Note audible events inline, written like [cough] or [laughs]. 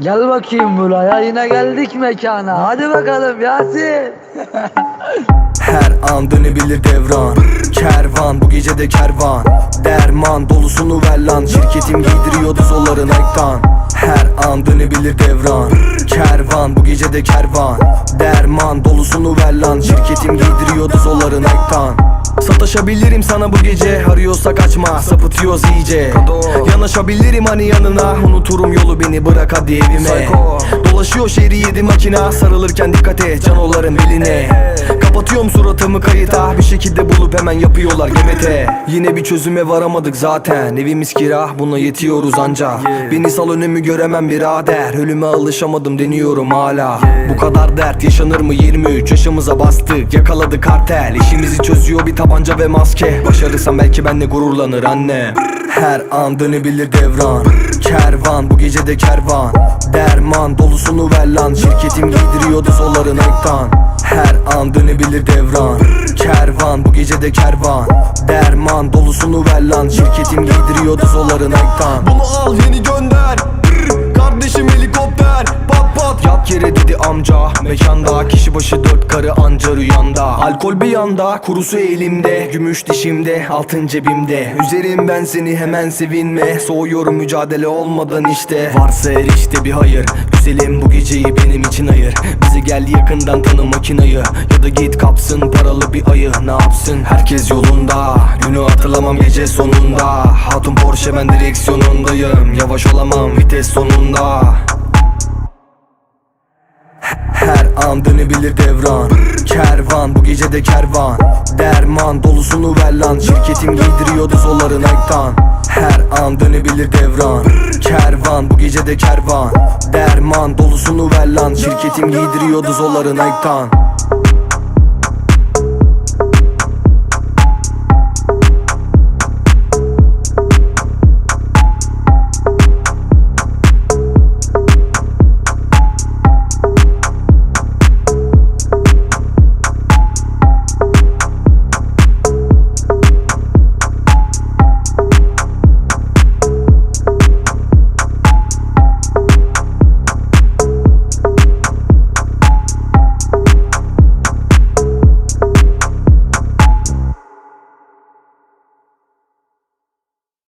Gel bakayım buraya yine geldik mekana. Hadi bakalım Yasin. [laughs] Her an dönebilir devran. Kervan bu gece de kervan. Derman dolusunu ver lan. Şirketim giydiriyordu zolların ektan Her an dönebilir devran. Kervan bu gece de kervan. Derman dolusunu ver lan. Şirketim giydiriyordu zolların ektan Sataşabilirim sana bu gece. Arıyorsak açma sapıtıyoruz iyice. Yanaşabilirim hani yanına. Unuturum yolu beni. Bırak hadi evime. Dolaşıyor şehri yedi makina Sarılırken dikkat et. Canoların beline Kapatıyorum suratımı kayıta. Bir şekilde bulup hemen yapıyorlar gebete Yine bir çözüme varamadık zaten. Evimiz kira buna yetiyoruz anca. Beni sal önümü göremem birader. Ölüme alışamadım deniyorum hala. Bu kadar dert yaşanır mı? 23 yaşımıza bastık. Yakaladı kartel. İşimizi çözüyor bir tabanca ve maske. Başarırsam belki benle gururlanır anne. Her an dönebilir devran. Kervan bu gece de kervan. Derman dolusunu ver lan. Şirketim giydiriyordu zolların ektan Her an dönebilir devran. Kervan bu gece de kervan. Derman dolusunu ver lan. Şirketim giydiriyordu zolların ektan Bunu al yeni gönder. Kardeşim helikopter. Pat pat. Yat yere dedi amca. Mekanda kişi başı dört karı anca rüyanda Alkol bir yanda Kurusu elimde Gümüş dişimde Altın cebimde. Üzerim ben seni hemen sevinme. Soğuyorum mücadele olmadan işte. Varsa her işte bir hayır. Güzelim bu geceyi benim için ayır. Bize gel yakından tanı makinayı. Ya da git kapsın paralı bir ayı. Ne yapsın? Herkes yolunda. Günü hatırlamam gece sonunda. Hatun Porsche ben direksiyonundayım. Yavaş olamam vites sonunda an dönebilir devran. Kervan bu gece de kervan. Derman dolusunu ver lan. Şirketim giydiriyordu zolların ektan Her an dönebilir devran. Kervan bu gece de kervan. Derman dolusunu ver lan. Şirketim giydiriyordu zolların ektan